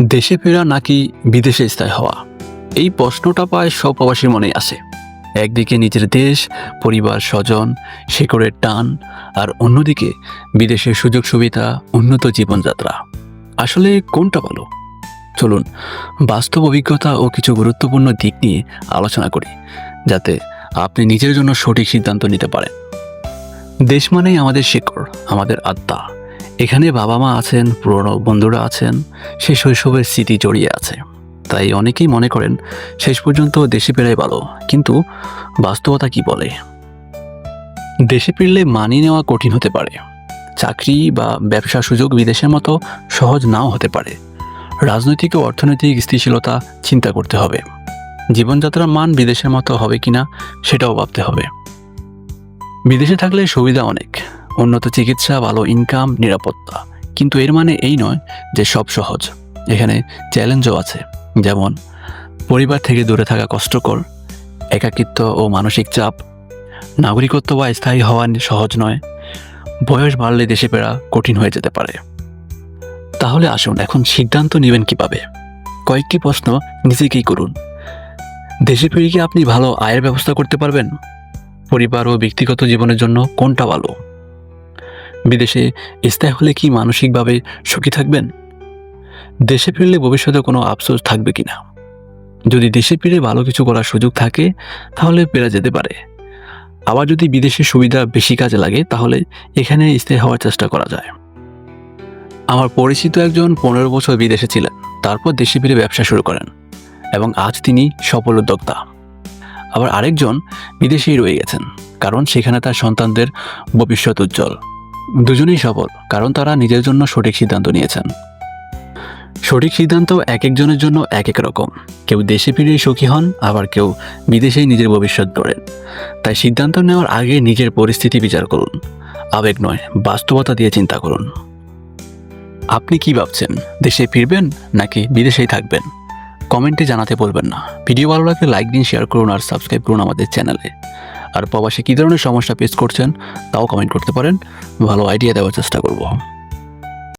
দেশে ফেরা নাকি বিদেশে স্থায়ী হওয়া? এই প্রশ্নটা পায় সব প্রবাসীর মনেই আসে একদিকে নিজের দেশ, পরিবার, স্বজন, শেকড়ের টান, আর অন্যদিকে বিদেশের সুযোগ সুবিধা, উন্নত জীবনযাত্রা। আসলে কোনটা ভালো? চলুন, বাস্তব অভিজ্ঞতা ও কিছু গুরুত্বপূর্ণ দিক নিয়ে আলোচনা করি, যাতে আপনি নিজের জন্য সঠিক সিদ্ধান্ত নিতে পারেন। দেশ মানেই আমাদের শেকড়, আমাদের আত্মা। এখানে বাবা মা আছেন, পুরনো বন্ধুরা আছেন সে শৈশবের স্মৃতি জড়িয়ে আছে। তাই অনেকেই মনে করেন, শেষ পর্যন্ত দেশে ফেরাই ভালো, কিন্তু বাস্তবতা কি বলে? দেশে ফিরলে মানিয়ে নেওয়া কঠিন হতে পারে। চাকরি বা ব্যবসা সুযোগ বিদেশের মতো সহজ নাও হতে পারে। রাজনৈতিক ও অর্থনৈতিক স্থিতিশীলতা চিন্তা করতে হবে। জীবনযাত্রার মান বিদেশের মতো হবে কিনা, সেটাও ভাবতে হবে। বিদেশে থাকলে সুবিধা অনেক। উন্নত চিকিৎসা, ভালো ইনকাম নিরাপত্তা। কিন্তু এর মানে এই নয় যে সব সহজ। এখানে চ্যালেঞ্জও আছে। যেমন, পরিবার থেকে দূরে থাকা কষ্টকর, একাকিত্ব ও মানসিক চাপ, নাগরিকত্ব বা স্থায়ী হওয়া সহজ নয়, বয়স বাড়লে দেশে ফেরা কঠিন হয়ে যেতে পারে। তাহলে আসুন, এখন সিদ্ধান্ত নেবেন কীভাবে? কয়েকটি প্রশ্ন নিজেকেই করুন? দেশে ফিরে কি আপনি ভালো আয়ের ব্যবস্থা করতে পারবেন? পরিবার ও ব্যক্তিগত জীবনের জন্য কোনটা ভালো? বিদেশে স্থায়ী হলে কি মানসিকভাবে সুখী থাকবেন? দেশে ফিরলে ভবিষ্যতে কোনো আফসোস থাকবে কিনা? যদি দেশে ফিরে ভালো কিছু করার সুযোগ থাকে, তাহলে পেরা যেতে পারে। আবার যদি বিদেশে সুবিধা বেশি কাজে লাগে, তাহলে এখানে স্থায়ী হওয়ার চেষ্টা করা যায়। আমার পরিচিত একজন পনেরো বছর বিদেশে ছিলেন, তারপর দেশে ফিরে ব্যবসা শুরু করেন, এবং আজ তিনি সফল উদ্যোক্তা। আবার আরেকজন বিদেশেই রয়ে গেছেন, কারণ সেখানে তার সন্তানদের ভবিষ্যৎ উজ্জ্বল। দুজনেই সফল, কারণ তারা নিজের জন্য সঠিক সিদ্ধান্ত নিয়েছেন। সঠিক সিদ্ধান্ত এক একজনের জন্য এক এক রকম। কেউ দেশে ফিরেই সুখী হন, আবার কেউ বিদেশেই নিজের ভবিষ্যৎ গড়েন। তাই সিদ্ধান্ত নেওয়ার আগে নিজের পরিস্থিতি বিচার করুন। আবেগ নয়, বাস্তবতা দিয়ে চিন্তা করুন। আপনি কি ভাবছেন, দেশে ফিরবেন নাকি বিদেশেই থাকবেন? কমেন্টে জানাতে বলবেন না। ভিডিও ভালো লাগলে লাইক দিন শেয়ার করুন আর সাবস্ক্রাইব করুন আমাদের চ্যানেলে আর প্রবাসে কী ধরনের সমস্যা ফেস করছেন, তাও কমেন্ট করতে পারেন। ভালো আইডিয়া দেওয়ার চেষ্টা করব।